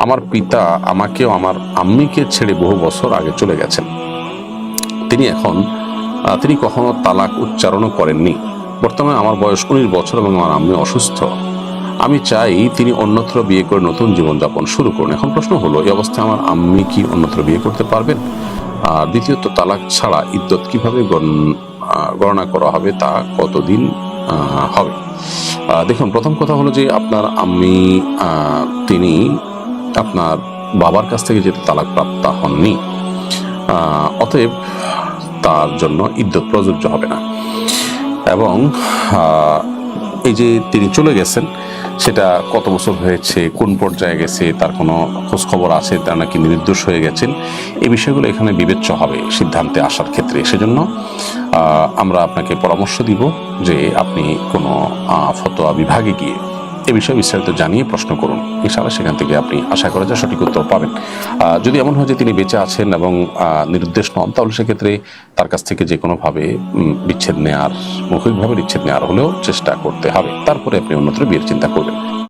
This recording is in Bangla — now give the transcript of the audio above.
আমার পিতা আমাকেও আমার আম্মিকে ছেড়ে বহু বছর আগে চলে গেছেন। তিনি এখন তিনি কখনো তালাক উচ্চারণও করেননি। বর্তমানে আমার বয়স উনিশ বছর এবং আমার আম্মি অসুস্থ। আমি চাই তিনি অন্যত্র বিয়ে করে নতুন জীবনযাপন শুরু করুন। এখন প্রশ্ন হলো, এই অবস্থায় আমার আম্মি কি অন্যত্র বিয়ে করতে পারবেন? আর দ্বিতীয়ত, তালাক ছাড়া ইদ্যত কীভাবে গণ- গণনা করা হবে তা কতদিন হবে? দেখুন, প্রথম কথা হলো যে আপনার আম্মি তিনি আপনার বাবার কাছ থেকে যেহেতু তালাক প্রাপ্ত হননি অতএব তার জন্য ইদ্যত প্রযোজ্য হবে না। এবং এই যে তিনি চলে গেছেন, সেটা কত বছর হয়েছে, কোন পর্যায়ে গেছে, তার কোনো খোঁজ খবর আছে, তার নাকি নির্দোষ হয়ে গেছেন, এই বিষয়গুলো এখানে বিবেচ্য হবে সিদ্ধান্তে আসার ক্ষেত্রে। সেজন্য আমরা আপনাকে পরামর্শ দিব যে আপনি কোনো ফতোয়া বিভাগে গিয়ে এ বিষয়ে বিস্তারিত জানিয়ে প্রশ্ন করুন। ইনশাআল্লাহ সেখান থেকে আপনি আশা করা যায় সঠিক উত্তর পাবেন। যদি এমন হয় যে তিনি বেঁচে আছেন এবং নিরুদ্দেশ নন, তাহলে সেক্ষেত্রে তার কাছ থেকে যে কোনোভাবে বিচ্ছেদ নেওয়ার মৌখিকভাবে বিচ্ছেদ নেওয়ার হলেও চেষ্টা করতে হবে। তারপরে আপনি অন্যত্র বিয়ের চিন্তা করবেন।